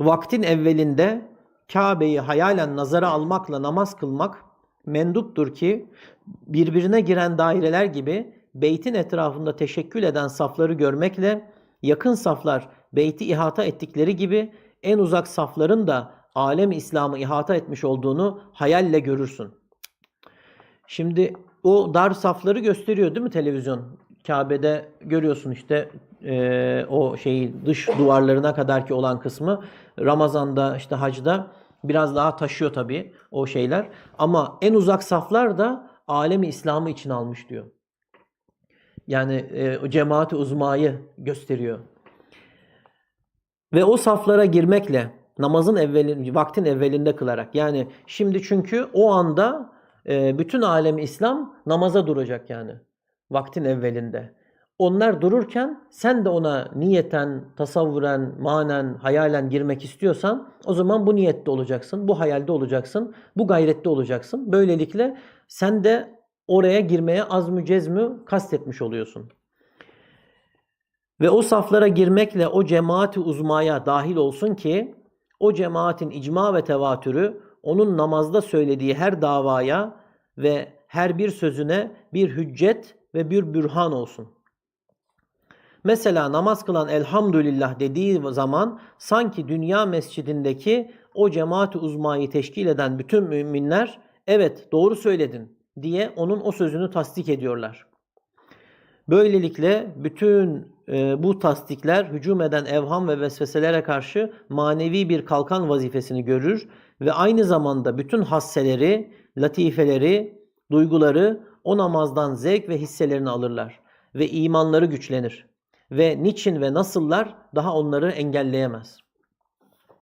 vaktin evvelinde Kabe'yi hayalen nazara almakla namaz kılmak menduptur ki birbirine giren daireler gibi beytin etrafında teşekkül eden safları görmekle yakın saflar beyti ihata ettikleri gibi en uzak safların da alem İslam'ı ihata etmiş olduğunu hayalle görürsün. Şimdi o dar safları gösteriyor değil mi televizyon? Kabe'de görüyorsun işte eee, o şeyi dış duvarlarına kadar ki olan kısmı. Ramazan'da işte hacda biraz daha taşıyor tabii o şeyler. Ama en uzak saflar da alemi İslam'ı için almış diyor. Yani o cemaati uzmayı gösteriyor. Ve o saflara girmekle namazın evvelin, vaktin evvelinde kılarak. Yani şimdi çünkü o anda e, bütün alemi İslam namaza duracak yani. Vaktin evvelinde. Onlar dururken sen de ona niyeten, tasavvuren, manen, hayalen girmek istiyorsan o zaman bu niyette olacaksın, bu hayalde olacaksın, bu gayrette olacaksın. Böylelikle sen de oraya girmeye azmü cezmü kastetmiş oluyorsun. Ve o saflara girmekle o cemaati uzmaya dahil olsun ki o cemaatin icma ve tevatürü onun namazda söylediği her davaya ve her bir sözüne bir hüccet ve bir bürhan olsun. Mesela namaz kılan elhamdülillah dediği zaman sanki dünya mescidindeki o cemaati uzmayı teşkil eden bütün müminler evet doğru söyledin diye onun o sözünü tasdik ediyorlar. Böylelikle bütün e, bu tasdikler hücum eden evham ve vesveselere karşı manevi bir kalkan vazifesini görür ve aynı zamanda bütün hasseleri, latifeleri, duyguları o namazdan zevk ve hisselerini alırlar ve imanları güçlenir ve niçin ve nasıllar daha onları engelleyemez.